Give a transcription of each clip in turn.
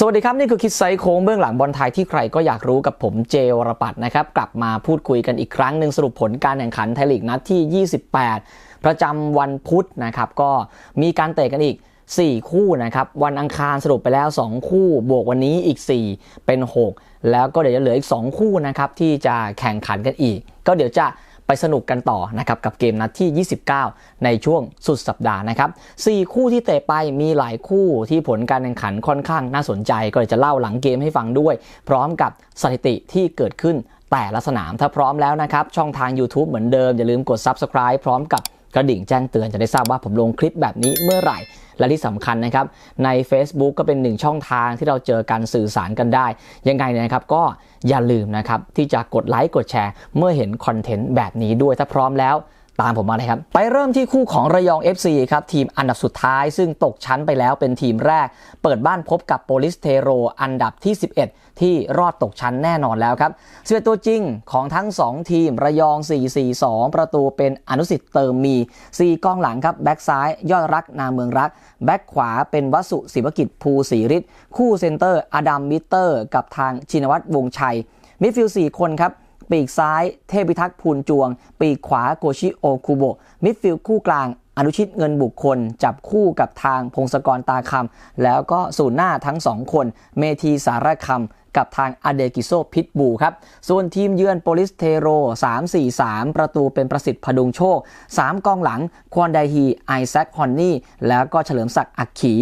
สวัสดีครับ นี่คือคิดไซโค้งเบื้องหลังบอลไทยที่ใครก็อยากรู้กับผมเจวรปัตนะครับ กลับมาพูดคุยกันอีกครั้งหนึ่งสรุปผลการแข่งขันไทยลีกนัดที่ 28 ประจำวันพุธนะครับ ก็มีการเตะกันอีก 4 คู่นะครับ วันอังคารสรุปไปแล้ว 2 คู่ บวกวันนี้อีก 4 เป็น 6 แล้วก็เดี๋ยวจะเหลืออีก 2 คู่นะครับที่จะแข่งขันกันอีก ก็เดี๋ยวจะ ไปสนุกกันต่อนะครับกับเกมนัดที่ 29 ในช่วงสุดสัปดาห์นะครับ4คู่ที่เตะไปมีหลายคู่ที่ผลการแข่งขันค่อนข้างน่าสนใจ ก็เลยจะเล่าหลังเกมให้ฟังด้วย พร้อมกับสถิติที่เกิดขึ้นแต่ละสนามถ้าพร้อมแล้วนะครับ ช่องทาง YouTube เหมือนเดิม อย่าลืมกด Subscribe พร้อมกับ กระดิ่งแจ้งเตือนจะได้ทราบว่าผมลงคลิปแบบนี้เมื่อไหร่ และที่สำคัญนะครับใน Facebook ก็เป็นหนึ่งช่องทางที่เราเจอการสื่อสารกันได้ ยังไงนะครับก็อย่าลืมนะครับที่จะกดไลค์กดแชร์ เมื่อเห็นคอนเทนต์แบบนี้ด้วยถ้าพร้อมแล้ว ตามผมมาเลยครับ ไปเริ่มที่คู่ของระยอง FC ครับ ทีมอันดับสุดท้าย ซึ่งตกชั้นไปแล้วเป็นทีมแรก เปิดบ้านพบกับโปลิสเทโรอันดับที่ 11 ที่รอดตกชั้นแน่นอนแล้วครับ11ตัวจริงของทั้ง 2 ทีมระยอง 4-4-2 ประตูเป็นอนุสิทธิ์เติมมี 4 กองหลังครับแบ็กซ้ายยอดรักนาเมืองรัก แบ็กขวาเป็นวสุศิวกิจภูศรีฤทธิ์คู่เซนเตอร์อดัมมิเตอร์ กับทางชินวัตรวงชัยมิดฟิลด์4คนครับ ปีกซ้ายเทพิทักษ์พูนจวง ปีกขวาโกชิโอคูโบมิดฟิลด์คู่กลางอนุชิตเงินบุคคล จับคู่กับทางพงศกรตาคำแล้วก็ศูนหน้าทั้งสองคน เมทีสารคำกับทางอเดกิโซพิทบูครับ ส่วนทีมเยือนโปลิสเทโร 3-4-3 ประตูเป็นประสิทธิ์พดุงโชค 3 กองหลัง ควอนไดฮี ไอแซคฮอนนี่ แล้วก็เฉลิมศักดิ์อักขี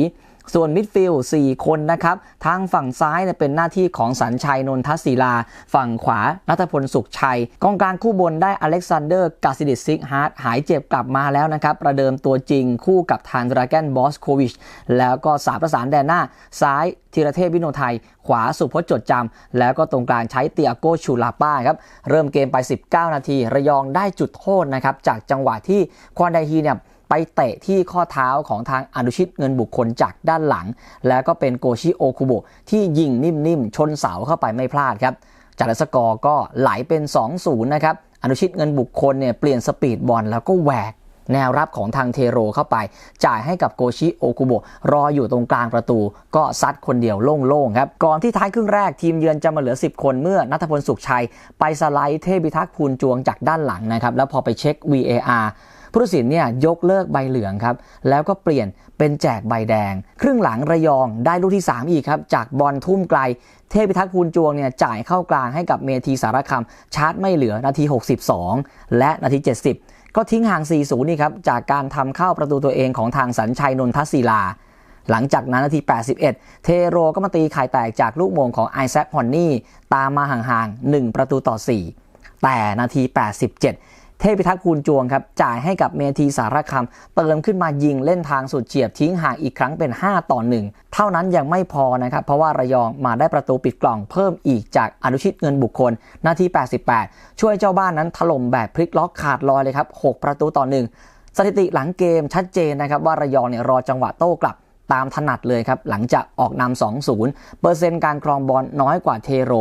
ส่วนมิดฟิลด์4คนนะครับทางฝั่งซ้ายเนี่ยเป็นหน้าที่ของสัญชัยนนทศิลา ฝั่งขวานัทพลสุขชัยกองกลางคู่บนได้อเล็กซานเดอร์กาซิดิซิกฮาร์ดหายเจ็บกลับมาแล้วนะครับ ประเดิมตัวจริงคู่กับทางดราแกนบอสโควิช แล้วก็สามประสานแดนหน้า ซ้ายธีรเทพวิโนไทย ขวาสุพจน์จดจำ แล้วก็ตรงกลางใช้เตียโกชูลาป้าครับ เริ่มเกมไป 19 นาที ระยองได้จุดโทษนะครับ จากจังหวะที่ควอนไดฮีเนี่ย ไปเตะที่ข้อเท้าของทางอนุชิตเงินบุคคลจากด้านหลัง แล้วก็เป็นโกชิโอคุโบะที่ยิงนิ่มๆ ชนเสาเข้าไปไม่พลาดครับ จากนั้นสกอร์ก็ไหลเป็น 2-0 นะครับ อนุชิตเงินบุคคลเนี่ยเปลี่ยนสปีดบอลแล้วก็แหวกแนวรับของทางเทโรเข้าไป จ่ายให้กับโกชิโอคุโบะรออยู่ตรงกลางประตู ก็ซัดคนเดียวโล่งๆครับ ก่อนที่ท้ายครึ่งแรกทีมเยือนจะมาเหลือ 10 คนเมื่อนัทพลสุขชัย ไปสไลด์เทพิทักษ์พูนจวงจากด้านหลังนะครับ แล้วพอไปเช็ค VAR ผู้ตัดสินเนี่ยยกเลิกใบเหลืองครับแล้วก็เปลี่ยนเป็นแจกใบแดง ครึ่งหลังระยองได้ลูกที่ 3 อีกครับ จากบอลทุ่มไกล เทพิทักษ์พูนจวงเนี่ยจ่ายเข้ากลางให้กับเมทีสารคำชาร์จไม่เหลือนาที 62 และนาที 70 ก็ทิ้งห่าง 4-0 นี่ครับ จากการทำเข้าประตูตัวเองของทางสัญชัยนนทศิลาหลังจากนั้นนาที 81 เทโรก็มาตีไข่แตกจากลูกโมงของไอแซคฮอนนี่ ตามมาห่างๆ 1 ประตูต่อ 4 แต่นาที 87 เทพิทักษ์คูณจวงครับจ่ายให้กับเมทีสารคำเติมขึ้นมายิงเล่นทางสุดเฉียบทิ้งห่างอีกครั้งเป็น 5 ต่อ 1 เท่านั้นยังไม่พอนะครับ เพราะว่าระยองมาได้ประตูปิดกล่องเพิ่มอีกจากอนุชิตเงินบุคคล นาที 88 ช่วยเจ้าบ้านนั้นถล่มแบบพลิกล็อกขาดลอยเลยครับ 6 ประตูต่อ 1 สถิติหลังเกมชัดเจนนะครับว่าระยองเนี่ยรอจังหวะโต้กลับ ตามถนัดเลยครับ หลังจากออกนำ2-0 เปอร์เซ็นต์การครองบอลน้อยกว่าเทโร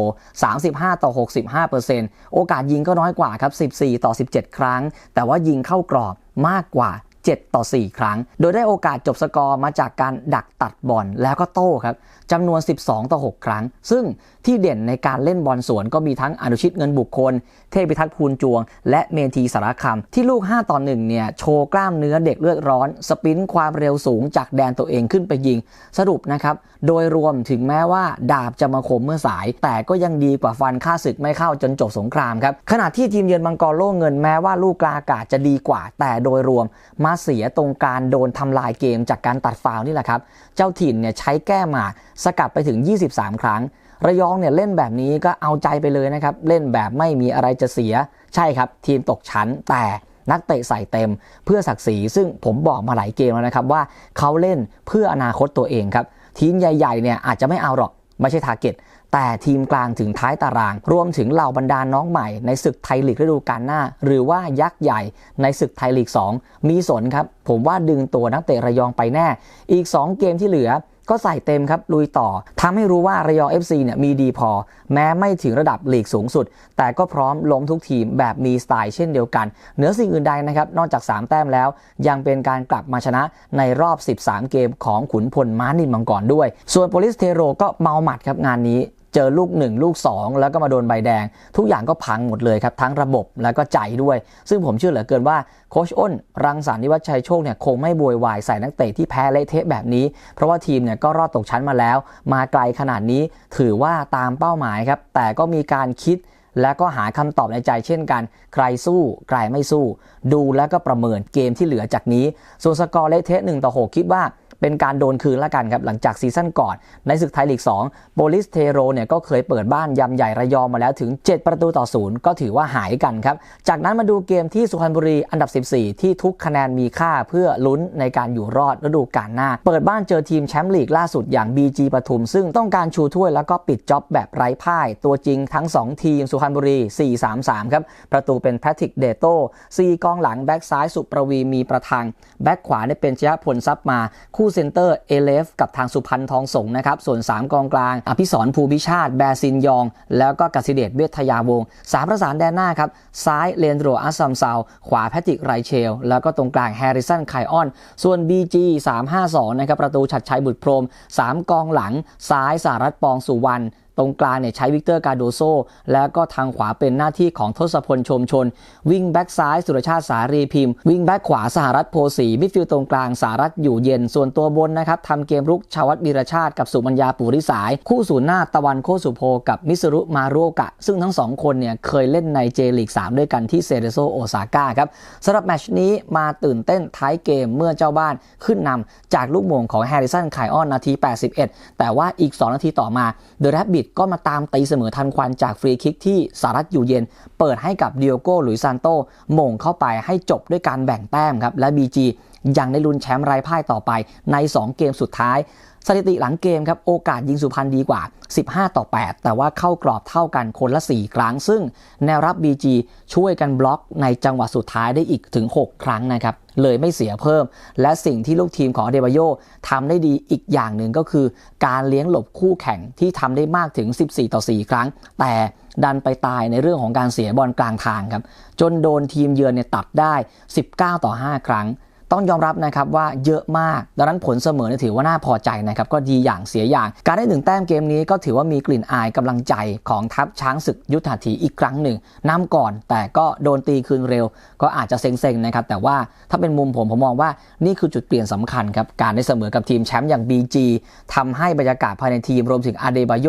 35 ต่อ 65เปอร์เซ็นต์โอกาสยิงก็น้อยกว่าครับ 14 ต่อ 17 ครั้ง แต่ว่ายิงเข้ากรอบมากกว่า 7 ต่อ 4 ครั้ง โดยได้โอกาสจบสกอร์มาจากการดักตัดบอลแล้วก็โต้ครับจำนวน 12 ต่อ 6 ครั้ง ซึ่งที่เด่นในการเล่นบอลสวนก็มีทั้งอนุชิตเงินบุคคล เทพิทักษ์พูนจวง และเมทีสารคำที่ลูก 5 ต่อ 1 เนี่ย โชว์กล้ามเนื้อเด็กเลือดร้อน สปรินต์ความเร็วสูงจากแดนตัวเองขึ้นไปยิง สรุปนะครับ โดยรวมถึงแม้ว่าดาบจะมาคมเมื่อสาย แต่ก็ยังดีกว่าฟันค่าศึกไม่เข้าจนจบสงครามครับขณะที่ทีมเยือนมังกรโล่เงินแม้ว่าลูกกลาอากาศจะดีกว่า แต่โดยรวมมาเสียตรงการโดนทำลายเกมจากการตัดฟาวนี่แหละครับ เจ้าถิ่นเนี่ยใช้แก้หมากสกัดไปถึง 23 ครั้ง ระยองเนี่ยเล่นแบบนี้ก็เอาใจไปเลยนะครับ เล่นแบบไม่มีอะไรจะเสีย ใช่ครับ ทีมตกชั้นแต่นักเตะใส่เต็มเพื่อศักดิ์ศรี ซึ่งผมบอกมาหลายเกมแล้วนะครับว่าเขาเล่นเพื่ออนาคตตัวเองครับ ทีมใหญ่ๆเนี่ยอาจจะไม่เอาหรอกไม่ใช่ทาร์เก็ต แต่ทีมกลางถึงท้ายตาราง รวมถึงเหล่าบรรดาน้องใหม่ในศึกไทยลีกฤดูกาลหน้า หรือว่ายักษ์ใหญ่ในศึกไทยลีก 2 มีสนครับ ผมว่าดึงตัวนักเตะระยองไปแน่ อีก 2 เกมที่เหลือก็ใส่เต็มครับ ลุยต่อทำให้รู้ว่าระยอง FC เนี่ยมีดีพอ แม้ไม่ถึงระดับลีกสูงสุด แต่ก็พร้อมล้มทุกทีมแบบมีสไตล์เช่นเดียวกัน เหนือสิ่งอื่นใดนะครับ นอกจาก 3 แต้มแล้ว ยังเป็นการกลับมาชนะในรอบ 13 เกมของขุนพลม้านินมังกรด้วย ส่วนโปลิสเทโรก็เมาหมัดครับงานนี้ เจอลูก 1 ลูก 2 แล้วก็มาโดนใบแดง ทุกอย่างก็พังหมดเลยครับ ทั้งระบบแล้วก็ใจด้วย ซึ่งผมเชื่อเหลือเกินว่าโคชอ้น รังสรรค์นิวัชชัยโชคเนี่ยคงไม่บวยวายใส่นักเตะที่แพ้เละเทะแบบนี้ เพราะว่าทีมเนี่ยก็รอดตกชั้นมาแล้ว มาไกลขนาดนี้ถือว่าตามเป้าหมายครับแต่ก็มีการคิดแล้วก็หาคำตอบในใจเช่นกัน ใครสู้ ใครไม่สู้ ดูแล้วก็ประเมินเกมที่เหลือจากนี้ ส่วนสกอร์เละเทะ1ต่อ 6 คิดว่า เป็นการโดนคืนละกันครับ หลังจากซีซั่นก่อน ในศึกไทยลีก 2 โบลิสเทโรเนี่ยก็เคยเปิดบ้านยำใหญ่ระยองมาแล้วถึง 7 ประตูต่อศูนย์ก็ถือว่าหายกันครับ จากนั้นมาดูเกมที่สุพรรณบุรีอันดับ 14 ที่ทุกคะแนนมีค่าเพื่อลุ้นในการอยู่รอดฤดูกาลหน้า เปิดบ้านเจอทีมแชมป์ลีกล่าสุดอย่าง BG ปทุม ซึ่งต้องการชูถ้วยแล้วก็ปิดจ็อบแบบไร้พ่าย ตัวจริงทั้ง 2 ทีมสุพรรณบุรี 4-3-3 ครับประตูเป็นแพทริกเดโต้4กองหลังแบ็กซ้ายสุประวีมีประทังแบ็กขวาเนี่ยเป็นชยพลซับมาคูเซนเตอร์เอเลฟกับทางสุพันธ์ทองสงนะครับ ส่วน 3 กองกลาง อภิสรภูพิชาติ แบซินยอง แล้วก็กสิเดชเวทยาวงสามประสานแดนหน้าครับ ซ้ายเลนโดรอัสซัมซาว ขวาแพติกไรเชล แล้วก็ตรงกลางแฮร์ริสันไคออน ส่วน BG 352 นะครับ ประตูชัดชัยบุตรพรม 3 กองหลัง ซ้ายสารัตปองสุวรรณ ตรงกลางเนี่ยใช้วิกเตอร์กาโดโซ แล้วก็ทางขวาเป็นหน้าที่ของทศพลชมชน วิ่งแบ็กซ้ายสุรชาติสารีพิมพ์ วิ่งแบ็กขวาสหรัฐโพสีมิดฟิลด์ตรงกลางสหรัฐอยู่เย็น ส่วนตัวบนนะครับทำเกมรุกชาวัตวีรชาติกับสุมัญญาปุริสาย คู่ศูนย์หน้าตะวันโคสุโพกับมิสรุมารุโอกะ ซึ่งทั้งสองคนเนี่ยเคยเล่นในเจลีก3ด้วยกันที่เซเรโซโอซาก้าครับสำหรับแมชนี้มาตื่นเต้นท้ายเกมเมื่อเจ้าบ้านขึ้นนำจากลูกโมงของแฮร์ริสันไคออนนาที 81 แต่ว่าอีก 2 นาทีต่อมาเดอะแรบบิก็มาตามตีเสมอทันควันจากฟรีคิกที่สหรัฐอยู่เย็น เปิดให้กับเดียโก้หลุยซานโตโมงเข้าไปให้จบด้วยการแบ่งแต้มครับและ BG ยังได้ลุ้นแชมป์ไร้พ่ายต่อไปใน 2 เกมสุดท้าย สถิติหลังเกมครับโอกาสยิงสุพรรณดีกว่า 15 ต่อ 8 แต่ว่าเข้ากรอบเท่ากันคนละ 4 ครั้ง ซึ่งแนวรับ BG ช่วยกันบล็อกในจังหวะสุดท้ายได้อีกถึง 6 ครั้งนะครับเลยไม่เสียเพิ่ม และสิ่งที่ลูกทีมของอเดบาโยทำได้ดีอีกอย่างหนึ่งก็คือ การเลี้ยงหลบคู่แข่งที่ทำได้มากถึง 14 ต่อ 4 ครั้ง แต่ดันไปตายในเรื่องของการเสียบอลกลางทางครับจนโดนทีมเยือนเนี่ยตัดได้ 19 ต่อ 5 ครั้ง ต้องยอมรับนะครับว่าเยอะมาก ดังนั้นผลเสมอถือว่าน่าพอใจนะครับก็ดีอย่างเสียอย่าง การได้หนึ่งแต้มเกมนี้ก็ถือว่ามีกลิ่นอายกำลังใจของทัพช้างศึกยุทธาถีอีกครั้งหนึ่งนำก่อน แต่ก็โดนตีคืนเร็ว ก็อาจจะเซ็งๆนะครับแต่ว่าถ้าเป็นมุมผมผมมองว่านี่คือจุดเปลี่ยนสำคัญครับการได้เสมอกับทีมแชมป์อย่าง BG ทำให้บรรยากาศภายในทีมรวมถึงอาเดบาโย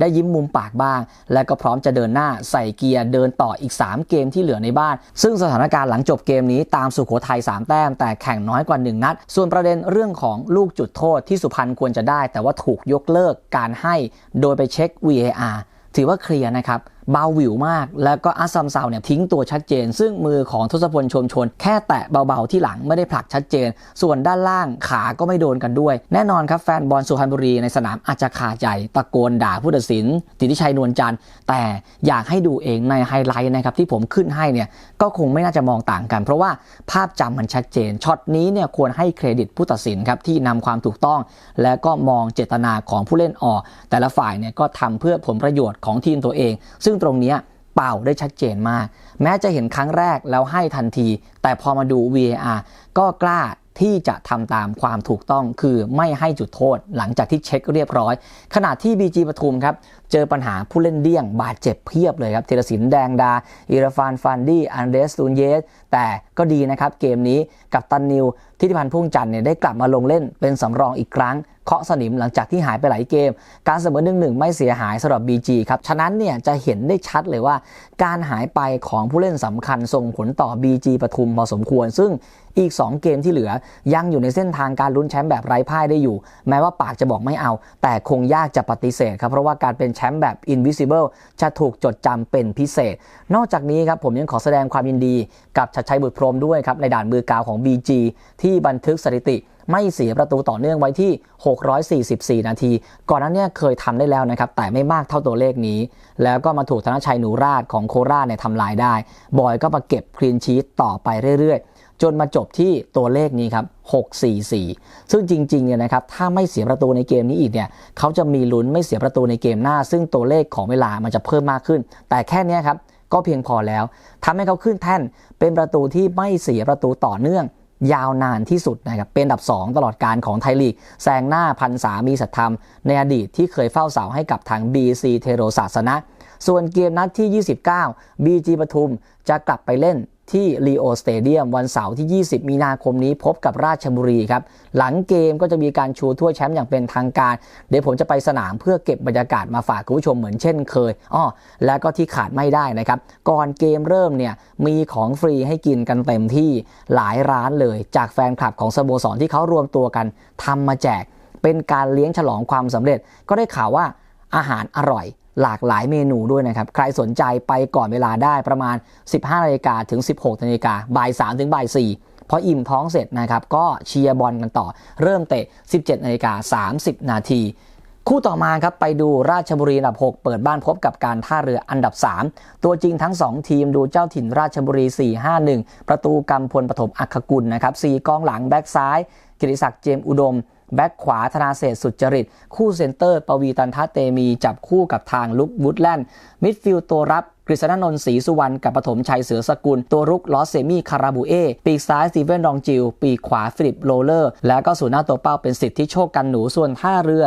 ได้ยิ้มมุมปากบ้าง และก็พร้อมจะเดินหน้าใส่เกียร์เดินต่ออีก 3 เกมที่เหลือในบ้าน ซึ่งสถานการณ์หลังจบเกมนี้ตามสุโขทัย3แต้มแต่แข่งน้อยกว่า 1 นัด ส่วนประเด็นเรื่องของลูกจุดโทษที่สุพรรณควรจะได้ แต่ว่าถูกยกเลิกการให้โดยไปเช็ค VAR ถือว่าเคลียร์นะครับ เบาหวิวมาก แล้วก็อัสซัมซาวเนี่ยทิ้งตัวชัดเจน ซึ่งมือของทศพลชมชน แค่แตะเบาๆที่หลังไม่ได้ผลักชัดเจน ส่วนด้านล่างขาก็ไม่โดนกันด้วย แน่นอนครับแฟนบอลสุพรรณบุรีในสนามอาจจะขาใจตะโกนด่าผู้ตัดสินติติชัยนวลจันทร์แต่อยากให้ดูเองในไฮไลท์นะครับที่ผมขึ้นให้เนี่ยก็คงไม่น่าจะมองต่างกัน เพราะว่าภาพจำมันชัดเจนช็อตนี้เนี่ยควรให้เครดิตผู้ตัดสินครับที่นำความถูกต้อง และก็มองเจตนาของผู้เล่นออก แต่ละฝ่ายเนี่ยก็ทำเพื่อผลประโยชน์ของทีมตัวเอง ซึ่งตรงนี้เป่าได้ชัดเจนมาก แม้จะเห็นครั้งแรกแล้วให้ทันที แต่พอมาดู VAR ก็กล้าที่จะทำตามความถูกต้องคือไม่ให้จุดโทษหลังจากที่เช็คเรียบร้อย ขณะที่ BG ปทุมครับ เจอปัญหาผู้เล่นเดี่ยงบาดเจ็บเพียบเลยครับเทรศินแดงดาอิราฟานฟันดี้อันเดรสตูนเยส แต่ก็ดีนะครับเกมนี้กับตันนิวทิติพันธ์พุ่งจันทร์เนี่ยได้กลับมาลงเล่นเป็นสำรองอีกครั้งเคาะสนิมหลังจากที่หายไปหลายเกม การเสมอหนึ่งหนึ่งไม่เสียหายสำหรับ BG ครับฉะนั้นเนี่ยจะเห็นได้ชัดเลยว่า การหายไปของผู้เล่นสำคัญส่งผลต่อ BG ปทุมพอสมควร ซึ่งอีก 2 เกมที่เหลือยังอยู่ในเส้นทางการลุ้นแชมป์แบบไร้พ่ายได้อยู่ แม้ว่าปากจะบอกไม่เอา แต่คงยากจะปฏิเสธครับเพราะว่าการเป็นแชมป์แบบ invisible จะถูกจดจำเป็นพิเศษ นอกจากนี้ครับผมยังขอแสดงความยินดีกับชัดชัยบุตรพรมด้วยครับในด่านมือกาวของ BG ที่บันทึกสถิติไม่เสียประตูต่อเนื่องไว้ที่ 644 นาที ก่อนหนั้นเนี่ยเคยทำได้แล้วนะครับ แต่ไม่มากเท่าตัวเลขนี้ แล้วก็มาถูกธนชัยหนูราชของโคราชเนี่ยทำลายได้ บอยก็มาเก็บคลีนชีตต่อไปเรื่อยๆ จนมาจบที่ตัวเลขนี้ครับ 6-4-4 ซึ่งจริงๆเนี่ยนะครับถ้าไม่เสียประตูในเกมนี้อีกเนี่ยเขาจะมีลุ้นไม่เสียประตูในเกมหน้า ซึ่งตัวเลขของเวลามันจะเพิ่มมากขึ้น แต่แค่นี้ครับก็เพียงพอแล้วทำให้เขาขึ้นแท่นเป็นประตูที่ไม่เสียประตูต่อเนื่องยาวนานที่สุดนะครับเป็นอันดับ 2 ตลอดการของไทยลีกแซงหน้าพันสามีสัตธรรม ในอดีตที่เคยเฝ้าเสาให้กับทาง BC เทโรศาสนะ ส่วนเกมนัดที่ 29 BG ปทุมจะกลับไปเล่น ที่ลีโอสเตเดียมวันเสาร์ที่ 20 มีนาคมนี้พบกับราชบุรีครับ หลังเกมก็จะมีการชูถ้วยแชมป์อย่างเป็นทางการ เดี๋ยวผมจะไปสนามเพื่อเก็บบรรยากาศมาฝากคุณผู้ชมเหมือนเช่นเคยอ้อแล้วก็ที่ขาดไม่ได้นะครับ ก่อนเกมเริ่มเนี่ยมีของฟรีให้กินกันเต็มที่หลายร้านเลยจากแฟนคลับของสโมสรที่เขารวมตัวกันทำมาแจก เป็นการเลี้ยงฉลองความสำเร็จก็ได้ข่าวว่าอาหารอร่อย หลากหลายเมนูด้วยนะครับ ใครสนใจไปก่อนเวลาได้ประมาณ 15นาฬิกาถึง 16นาฬิกาบ่าย3ถึงบ่าย4พออิ่มท้องเสร็จนะครับ ก็เชียร์บอลกันต่อ เริ่มเตะ 17นาฬิกา30 นาทีคู่ต่อมาครับไปดูราชบุรีอันดับ 6 เปิดบ้านพบกับการท่าเรืออันดับ 3 ตัวจริงทั้ง 2 ทีมดูเจ้าถิ่นราชบุรี 4-5-1 ประตูกำพลปฐมอัคคกุลนะครับ4กองหลังแบ็กซ้าย กิติศักดิ์เจมส์อุดม แบ็กขวาธนาเศรษฐสุจริต คู่เซนเตอร์ ปวีตันทัตเตมี จับคู่กับทางลุกวูดแลนด์มิดฟิลด์ตัวรับ กฤษณนนท์ศรีสุวรรณกับปฐมชัยเสือสกุล ตัวรุกลอสเซมี่คาราบูเอ ปีกซ้ายสตีเวนดองจิลปีกขวาฟิลิปโรเลอร์ แล้วก็ศูนย์หน้าตัวเป้าเป็นสิทธิโชคกันหนูส่วนท่าเรือ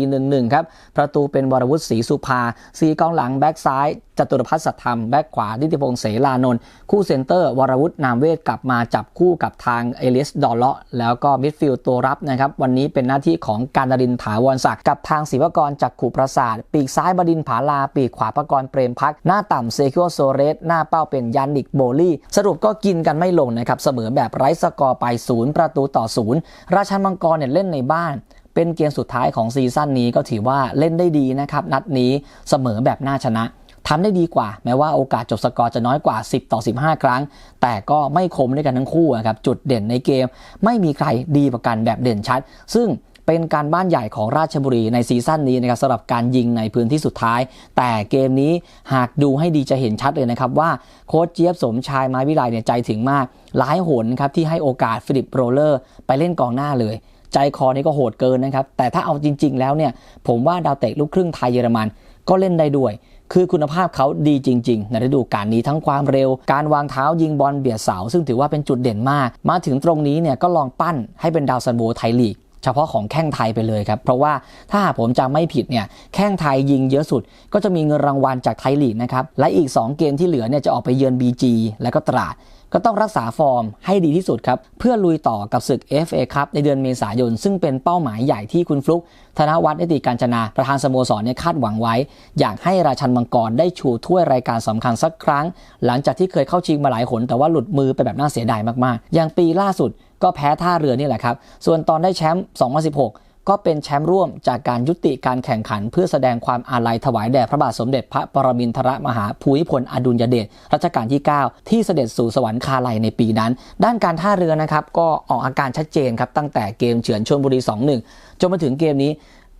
4-4-1-1 ครับ ประตูเป็นวรวุฒิศรีสุภาสีกองหลังแบ็กซ้ายจตุรพัฒน์สัตธรรมแบ็กขวานิติพงษ์เสลานนท์คู่เซนเตอร์ วรวุฒินามเวทกลับมาจับคู่กับทางเอลิสดอลเลาะแล้วก็มิดฟิลด์ตัวรับนะครับวันนี้เป็นหน้าที่ของการดรินถาวรศักดิ์กับทางศิวกรจักขุประสาท ปีกซ้ายบดินผาลา ปีกขวาประกรณ์เปรมพักหน้าต่ำเซคิโอโซเรสหน้าเป้าเป็นยันนิกโบลี่สรุปก็กินกันไม่ลงนะครับ เสมอแบบไร้สกอร์ไปศูนย์ประตูต่อศูนย์ราชันมังกรเนี่ยเล่นในบ้าน เป็นเกมสุดท้ายของซีซั่นนี้ก็ถือว่าเล่นได้ดีนะครับนัดนี้เสมอแบบน่าชนะทำได้ดีกว่า แม้ว่าโอกาสจบสกอร์จะน้อยกว่า 10 ต่อ 15 ครั้ง แต่ก็ไม่คมด้วยกันทั้งคู่นะครับจุดเด่นในเกม ไม่มีใครดีกว่ากันแบบเด่นชัด ซึ่ง เป็นการบ้านใหญ่ของราชบุรีในซีซั่นนี้นะครับสำหรับการยิงในพื้นที่สุดท้าย แต่เกมนี้หากดูให้ดีจะเห็นชัดเลยนะครับว่าโค้ชเจี๊ยบสมชายไม้วิไลเนี่ยใจถึงมากหลายหนครับที่ให้โอกาสฟิลิปโรเลอร์ ไปเล่นกองหน้าเลยใจคอนี่ก็โหดเกินนะครับ แต่ถ้าเอาจริง ๆ แล้วเนี่ย ผมว่าดาวเตะลูกครึ่งไทยเยอรมัน ก็เล่นได้ด้วย คือคุณภาพเขาดีจริง ๆ ในฤดูกาลนี้ทั้งความเร็ว การวางเท้ายิงบอลเบียดเสา ซึ่งถือว่าเป็นจุดเด่นมาก มาถึงตรงนี้เนี่ยก็ลองปั้นให้เป็นดาวซันโบไทยลีก เฉพาะของแข้งไทยไปเลยครับ เพราะว่าถ้าหากผมจำไม่ผิดเนี่ยแข้งไทยยิงเยอะสุด ก็จะมีเงินรางวัลจากไทยลีกนะครับและอีก 2 เกมที่เหลือเนี่ยจะออกไปเยือน BG และก็ตราด ก็ต้องรักษาฟอร์มให้ดีที่สุดครับ เพื่อลุยต่อกับศึก FA ครับในเดือนเมษายน ซึ่งเป็นเป้าหมายใหญ่ที่คุณฟลุกธนวัฒน์นิติการจนาประธานสโมสรเนี่ยคาดหวังไว้ อยากให้ราชันมังกรได้ชูถ้วยรายการสำคัญสักครั้ง หลังจากที่เคยเข้าชิงมาหลายหนแต่ว่าหลุดมือไปแบบน่าเสียดายมากๆ อย่างปีล่าสุด ก็แพ้ท่าเรือนี่แหละครับ ส่วนตอนได้แชมป์2016 ก็เป็นแชมป์ร่วมจากการยุติการแข่งขัน เพื่อแสดงความอาลัยถวายแด่พระบาทสมเด็จพระปรมินทรมหาภูมิพลอดุลยเดชรัชกาลที่ 9 ที่เสด็จสู่สวรรคาลัยในปีนั้น ด้านการท่าเรือนะครับก็ออกอาการชัดเจนครับตั้งแต่เกมเฉือนชลบุรี 2-1 จนมาถึงเกมนี้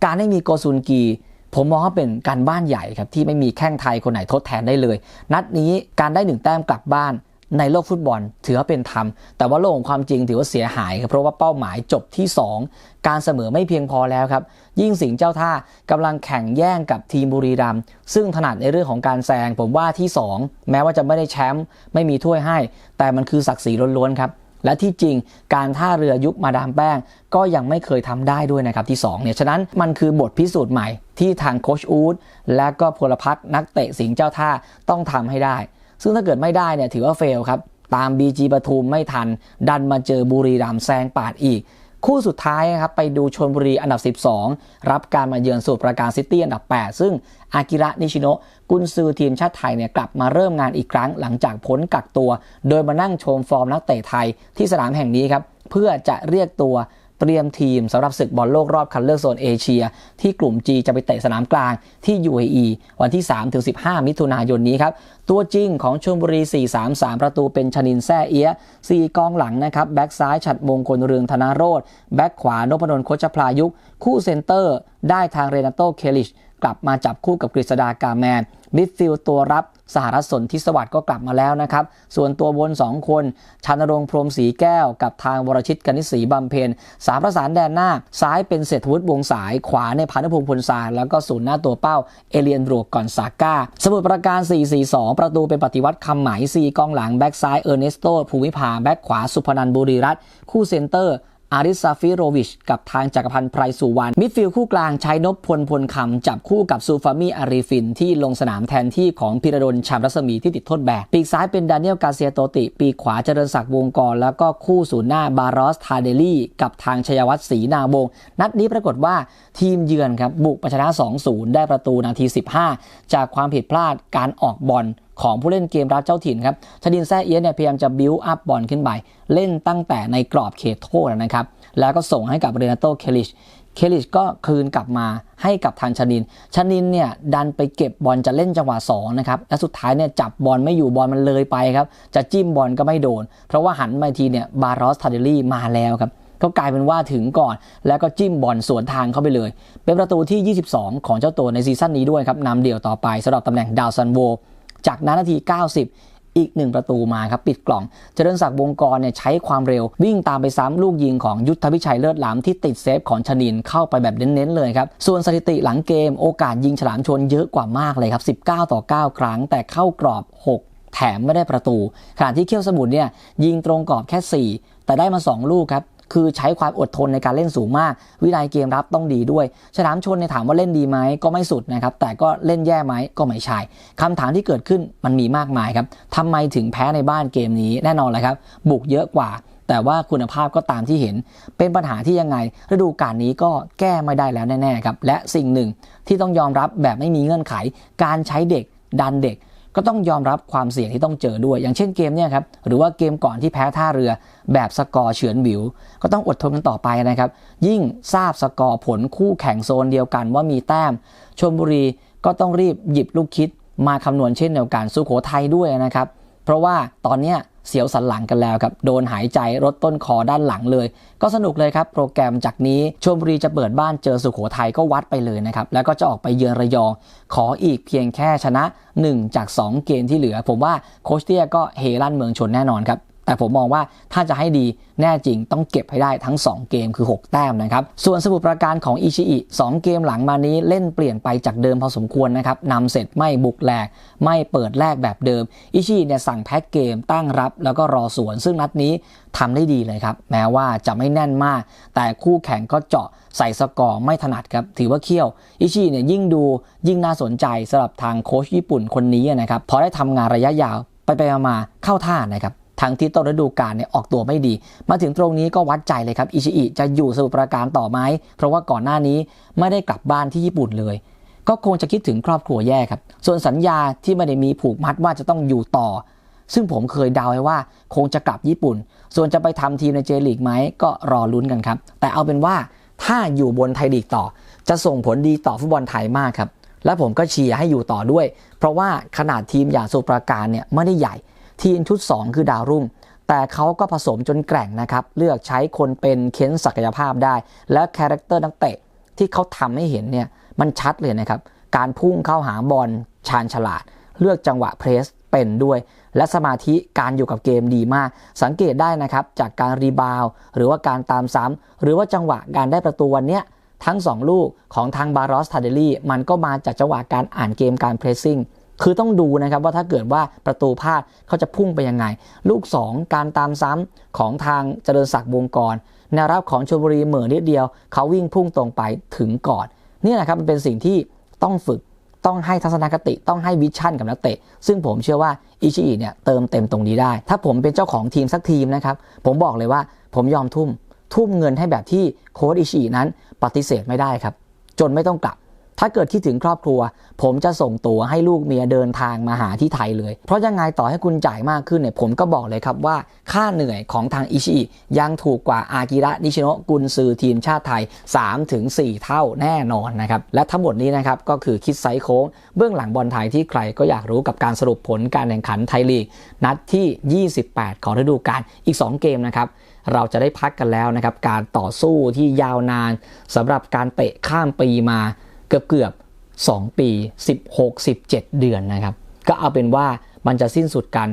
การไม่มีโกซุนกีผมมองว่าเป็นการบ้านใหญ่ครับที่ไม่มีแข้งไทยคนไหนทดแทนได้เลย นัดนี้การได้หนึ่งแต้มกลับบ้าน ในโลกฟุตบอลถือว่าเป็นธรรม แต่ว่าโลกของความจริงถือว่าเสียหายครับเพราะว่าเป้าหมายจบที่ 2 การเสมอไม่เพียงพอแล้วครับ ยิ่งสิงห์เจ้าท่ากำลังแข่งแย่งกับทีมบุรีรัมย์ซึ่งถนัดในเรื่องของการแซงผมว่าที่ 2 แม้ว่าจะไม่ได้แชมป์ไม่มีถ้วยให้ แต่มันคือศักดิ์ศรีล้วนๆครับและที่จริงการท่าเรือยุคมาดามแป้ง ก็ยังไม่เคยทำได้ด้วยนะครับที่2เนี่ยฉะนั้นมันคือบทพิสูจน์ใหม่ที่ทางโคชอูดและก็พลพักนักเตะสิงห์เจ้าท่าต้องทำให้ได้ ซึ่งถ้าเกิดไม่ได้เนี่ยถือว่าเฟลครับ ตาม BG ปทุมไม่ทัน ดันมาเจอบุรีรัมย์แซงปาดอีก คู่สุดท้ายนะครับไปดูชนบุรีอันดับ 12 รับการมาเยือนสู่ประการซิตี้อันดับ 8 ซึ่งอากิระนิชิโนกุนซือทีมชาติไทยเนี่ยกลับมาเริ่มงานอีกครั้งหลังจากพ้นกักตัว โดยมานั่งชมฟอร์มนักเตะไทยที่สนามแห่งนี้ครับเพื่อจะเรียกตัว เตรียมทีมสำหรับศึกบอลโลกรอบคัดเลือกโซนเอเชีย ที่กลุ่ม G จะไปเตะสนามกลางที่ UAE วันที่ 3-15 มิถุนายนนี้ครับ ตัวจริงของชลบุรี 4-3-3 ประตูเป็นชนินแซ่เอีย4กองหลังนะครับ แบ็กซ้ายฉัดมงคลเรืองธนาโรธแบ็กขวานพนนท์โคชพลายุกคู่เซนเตอร์ ได้ทางเรนาโตเคลิชกลับมาจับคู่กับกฤษดากาแมนมิดฟิลด์ตัวรับ สหรัฐสนทิสวัสดิ์ก็กลับมาแล้วนะครับ ส่วนตัวบน 2 คนชานรงพรมศรีแก้ว กับทางวรชิตกนิษฐ์ศรีบำเพ็ญสามประสานแดนหน้า ซ้ายเป็นเศรษฐวุฒิวงสาย ขวาในพานุพงศ์พลสาร แล้วก็ศูนย์หน้าตัวเป้า เอเลียนโรกก่อนซาก้า สมุทรปราการ 4-4-2 ประตูเป็นปฏิวัติคำหมายซีกองหลังแบ็กซ้ายเออร์เนสโตภูมิภาแบ็กขวาสุพนันบุรีรัตน์คู่เซนเตอร์ อาริซาฟิโรวิช กับทางจักรพันธ์ไพรสุวรรณมิดฟิลด์คู่กลางใช้นพพลพลคำจับคู่กับซูฟามีอารีฟิน ที่ลงสนามแทนที่ของพิรดลชามรัศมีที่ติดโทษแบนปีกซ้ายเป็นดานิเอลกาเซียโตติ ปีขวาเจริญศักดิ์วงกร แล้วก็คู่ศูนย์หน้าบารอสทาเดลี่ กับทางชยวัฒน์ศรีนาวง นัดนี้ปรากฏว่าทีมเยือนครับบุกไปชนะ 2-0 ได้ประตูนาที 15 จากความผิดพลาดการออกบอล ของผู้เล่นเกมรับเจ้าถิ่นครับชดินแซ่เอียเนี่ยพยายามจะบิวอัพบอลขึ้นไป เล่นตั้งแต่ในกรอบเขตโทษนะครับ แล้วก็ส่งให้กับเรนาโตเคลิช เคลิชก็คืนกลับมาให้กับทางชนิน ชนินเนี่ยดันไปเก็บบอลจะเล่นจังหวะ2นะครับ และสุดท้ายเนี่ยจับบอลไม่อยู่บอลมันเลยไปครับ จะจิ้มบอลก็ไม่โดน เพราะว่าหันมาทีเนี่ยบารอสทาเดลี่มาแล้วครับก็กลายเป็นว่าถึงก่อนแล้วก็จิ้มบอลสวนทางเข้าไปเลย เป็นประตูที่ 22 ของเจ้าตัวในซีซั่นนี้ด้วยครับนำเดี่ยวต่อไปสำหรับตำแหน่งดาวซันโว จากนั้นนาที 90 อีกหนึ่งประตูมาครับ ปิดกล่องเจริญศักดิ์วงกรเนี่ยใช้ความเร็ว วิ่งตามไปซ้ำลูกยิงของยุทธพิชัยเลิศล้ำที่ติดเซฟของชนินเข้าไปแบบเน้นๆเลยครับ ส่วนสถิติหลังเกมโอกาสยิงฉลามชนเยอะกว่ามากเลยครับ 19 ต่อ 9 ครั้ง แต่เข้ากรอบ 6แถมไม่ได้ประตู ขณะที่เขี้ยวสมุทรเนี่ยยิงตรงกรอบแค่ 4 แต่ได้มา 2 ลูกครับ คือใช้ความอดทนในการเล่นสูงมาก วินัยเกมรับต้องดีด้วย ฉลามชนในถามว่าเล่นดีไหมก็ไม่สุดนะครับ แต่ก็เล่นแย่ไหมก็ไม่ใช่คำถามที่เกิดขึ้นมันมีมากมายครับทำไมถึงแพ้ในบ้านเกมนี้แน่นอนเลยครับ บุกเยอะกว่า แต่ว่าคุณภาพก็ตามที่เห็น เป็นปัญหาที่ยังไงฤดูกาลนี้ก็แก้ไม่ได้แล้วแน่ๆครับและสิ่งหนึ่งที่ต้องยอมรับแบบไม่มีเงื่อนไข การใช้เด็กดันเด็ก ก็ต้องยอมรับความเสี่ยงที่ต้องเจอด้วย อย่างเช่นเกมเนี่ยครับหรือว่าเกมก่อนที่แพ้ท่าเรือแบบสกอร์เฉือนบิว ก็ต้องอดทนกันต่อไปนะครับ ยิ่งทราบสกอร์ผลคู่แข่งโซนเดียวกันว่ามีแต้มชลบุรีก็ต้องรีบหยิบลูกคิดมาคำนวณเช่นเดียวกันสุโขทัยด้วยนะครับ เพราะว่าตอนเนี้ย เสียวสันหลังกันแล้วครับโดนหายใจรถต้นคอด้านหลังเลย ก็สนุกเลยครับ โปรแกรมจากนี้ชมบุรีจะเปิดบ้านเจอสุโขทัยก็วัดไปเลยนะครับ แล้วก็จะออกไปเยือนระยอง ขออีกเพียงแค่ชนะ 1 จาก 2 เกมที่เหลือ ผมว่าโคชเตียก็เฮลั่นเมืองชนแน่นอนครับ แต่ผมมองว่าถ้าจะให้ดีแน่จริงต้องเก็บให้ได้ทั้ง 2 เกมคือ 6 แต้มนะครับ ส่วนสมุทรปราการของอิชิอิ2เกมหลังมานี้เล่นเปลี่ยนไปจากเดิมพอสมควรนะครับนำเสร็จไม่บุกแหลก ไม่เปิดแลกแบบเดิม อิชิอิเนี่ยสั่งแพ็กเกมตั้งรับ แล้วก็รอสวน ซึ่งนัดนี้ทำได้ดีเลยครับ แม้ว่าจะไม่แน่นมาก แต่คู่แข่งก็เจาะใส่สกอร์ไม่ถนัดครับถือว่าเขี้ยว อิชิอิเนี่ยยิ่งดูยิ่งน่าสนใจสำหรับทางโค้ชญี่ปุ่นคนนี้นะครับพอได้ทำงานระยะยาวไปไปๆมาๆเข้าท่านะครับ ทั้งที่ต้นฤดูกาลเนี่ยออกตัวไม่ดี มาถึงตรงนี้ก็วัดใจเลยครับอิชิอิจะอยู่สมุทรปราการต่อไหมเพราะว่าก่อนหน้านี้ไม่ได้กลับบ้านที่ญี่ปุ่นเลย ก็คงจะคิดถึงครอบครัวแย่ครับ ส่วนสัญญาที่ไม่ได้มีผูกมัดว่าจะต้องอยู่ต่อ ซึ่งผมเคยเดาไว้ว่าคงจะกลับญี่ปุ่น ส่วนจะไปทำทีมในเจลีกไหมก็รอลุ้นกันครับ แต่เอาเป็นว่าถ้าอยู่บนไทยลีกต่อ จะส่งผลดีต่อฟุตบอลไทยมากครับและผมก็เชียร์ให้อยู่ต่อด้วย เพราะว่าขนาดทีมอย่างสุปราการเนี่ยไม่ได้ใหญ่ ทีมชุด 2 คือดาวรุ่ง แต่เขาก็ผสมจนแกร่งนะครับ เลือกใช้คนเป็นเค้นศักยภาพได้ และคาแรคเตอร์นักเตะที่เขาทำให้เห็นเนี่ยมันชัดเลยนะครับ การพุ่งเข้าหาบอลชาญฉลาด เลือกจังหวะเพรสเป็นด้วย และสมาธิการอยู่กับเกมดีมาก สังเกตได้นะครับจากการรีบาวหรือว่าการตามซ้ำหรือว่าจังหวะการได้ประตูวันเนี้ยทั้ง 2 ลูกของทางบารอสทาเดลี่มันก็มาจากจังหวะการอ่านเกมการเพรสซิ่ง คือต้องดูนะครับว่าถ้าเกิดว่าประตูพลาดเขาจะพุ่งไปยังไง ลูก 2 การตามซ้ำของทางเจริญศักดิ์วงกรแนวรับของชลบุรีเหม่อนิดเดียวเขาวิ่งพุ่งตรงไปถึงก่อนนี่แหละครับมันเป็นสิ่งที่ต้องฝึกต้องให้ทัศนคติต้องให้วิชั่นกับนักเตะ ซึ่งผมเชื่อว่าอิชิอิเนี่ยเติมเต็มตรงนี้ได้ ถ้าผมเป็นเจ้าของทีมสักทีมนะครับ ผมบอกเลยว่าผมยอมทุ่ม ทุ่มเงินให้แบบที่โค้ชอิชิอินั้นปฏิเสธไม่ได้ครับ จนไม่ต้องกลับ ถ้าเกิดคิดถึงครอบครัว ผมจะส่งตัวให้ลูกเมียเดินทางมาหาที่ไทยเลย เพราะยังไงต่อให้คุณจ่ายมากขึ้นเนี่ยผมก็บอกเลยครับว่า ค่าเหนื่อยของทางอิชิยังถูกกว่าอากิระนิชิโนะกุนซือทีมชาติไทย 3-4 เท่าแน่นอนนะครับ และทั้งหมดนี้นะครับก็คือคิดไซโค้ง เบื้องหลังบอลไทยที่ใครก็อยากรู้กับการสรุปผลการแข่งขันไทยลีก นัดที่ 28 ของฤดูกาลอีก 2 เกมนะครับเราจะได้พักกันแล้วนะครับ การต่อสู้ที่ยาวนานสำหรับการเตะข้ามปีมา เกือบเกือบ2 ปี 16 17 เดือนนะครับ ก็เอาเป็นว่ามันจะสิ้นสุดกัน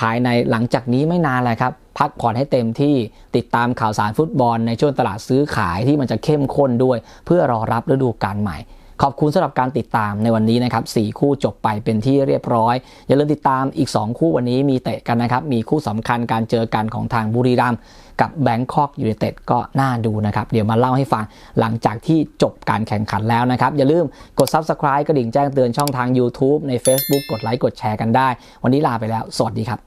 ภายในหลังจากนี้ไม่นานเลยครับ พักผ่อนให้เต็มที่ติดตามข่าวสารฟุตบอลในช่วงตลาดซื้อขายที่มันจะเข้มข้นด้วย เพื่อรอรับฤดูกาลใหม่ ขอบคุณสำหรับการติดตามในวันนี้นะครับ4คู่จบไปเป็นที่เรียบร้อย อย่าลืมติดตามอีก 2 คู่วันนี้มีเตะกันนะครับ มีคู่สำคัญการเจอกันของทางบุรีรัมย์ กับแบงคอกยูเนเต็ดก็น่าดูนะครับ เดี๋ยวมาเล่าให้ฟังหลังจากที่จบการแข่งขันแล้วนะครับ อย่าลืมกด Subscribe กระดิ่งแจ้งเตือนช่องทาง YouTube ใน Facebook กดไลค์กดแชร์กันได้ วันนี้ลาไปแล้ว สวัสดีครับ